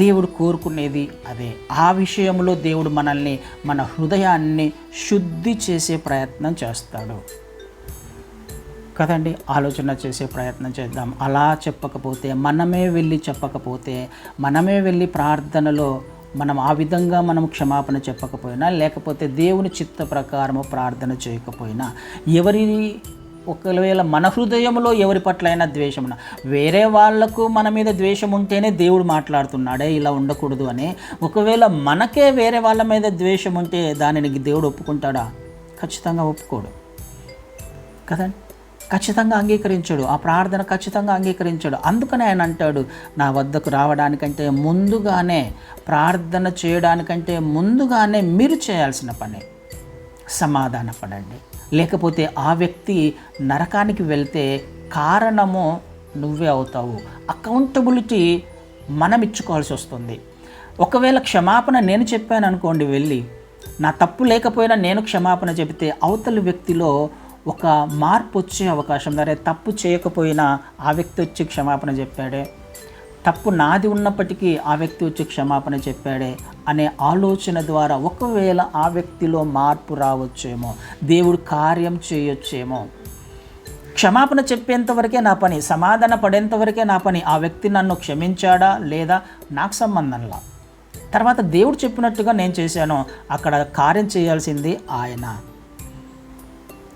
దేవుడు కోరుకునేది అదే. ఆ విషయంలో దేవుడు మనల్ని మన హృదయాన్ని శుద్ధి చేసే ప్రయత్నం చేస్తాడు. కదండి? ఆలోచన చేసే ప్రయత్నం చేద్దాం. అలా చెప్పకపోతే మనమే వెళ్ళి చెప్పకపోతే మనమే వెళ్ళి ప్రార్థనలో మనం ఆ విధంగా మనం క్షమాపణ చెప్పకపోయినా లేకపోతే దేవుని చిత్త ప్రకారము ప్రార్థన చేయకపోయినా ఎవరి ఒకవేళ మన హృదయంలో ఎవరి పట్ల అయినా ద్వేషం వేరే వాళ్ళకు మన మీద ద్వేషం ఉంటేనే దేవుడు మాట్లాడుతున్నాడే ఇలా ఉండకూడదు అని. ఒకవేళ మనకే వేరే వాళ్ళ మీద ద్వేషం ఉంటే దానిని దేవుడు ఒప్పుకుంటాడా? ఖచ్చితంగా ఒప్పుకోడు. కదండి ఖచ్చితంగా అంగీకరించాడు. ఆ ప్రార్థన ఖచ్చితంగా అంగీకరించాడు. అందుకని ఆయన అంటాడు నా వద్దకు రావడానికంటే ముందుగానే ప్రార్థన చేయడానికంటే ముందుగానే మీరు చేయాల్సిన పని. సమాధాన పడండి లేకపోతే ఆ వ్యక్తి నరకానికి వెళ్తే కారణము నువ్వే అవుతావు. అకౌంటబిలిటీ మనం ఇచ్చుకోవాల్సి వస్తుంది. ఒకవేళ క్షమాపణ నేను చెప్పాను అనుకోండి వెళ్ళి నా తప్పు లేకపోయినా నేను క్షమాపణ చెబితే అవతలి వ్యక్తిలో ఒక మార్పు వచ్చే అవకాశం సరే తప్పు చేయకపోయినా ఆ వ్యక్తి వచ్చి క్షమాపణ చెప్పాడే? తప్పు నాది ఉన్నప్పటికీ ఆ వ్యక్తి వచ్చి క్షమాపణ చెప్పాడే అనే ఆలోచన ద్వారా ఒకవేళ ఆ వ్యక్తిలో మార్పు రావచ్చేమో దేవుడు కార్యం చేయొచ్చేమో. క్షమాపణ చెప్పేంతవరకే నా పని సమాధాన పడేంతవరకే నా పని ఆ వ్యక్తి నన్ను క్షమించాడా లేదా? నాకు సంబంధంలా తర్వాత దేవుడు చెప్పినట్టుగా నేను చేశాను అక్కడ కార్యం చేయాల్సింది ఆయన.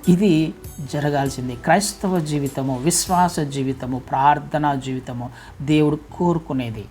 ఇది జరగాల్సింది. క్రైస్తవ జీవితము విశ్వాస జీవితము ప్రార్థనా జీవితము దేవుడు కోరుకునేది.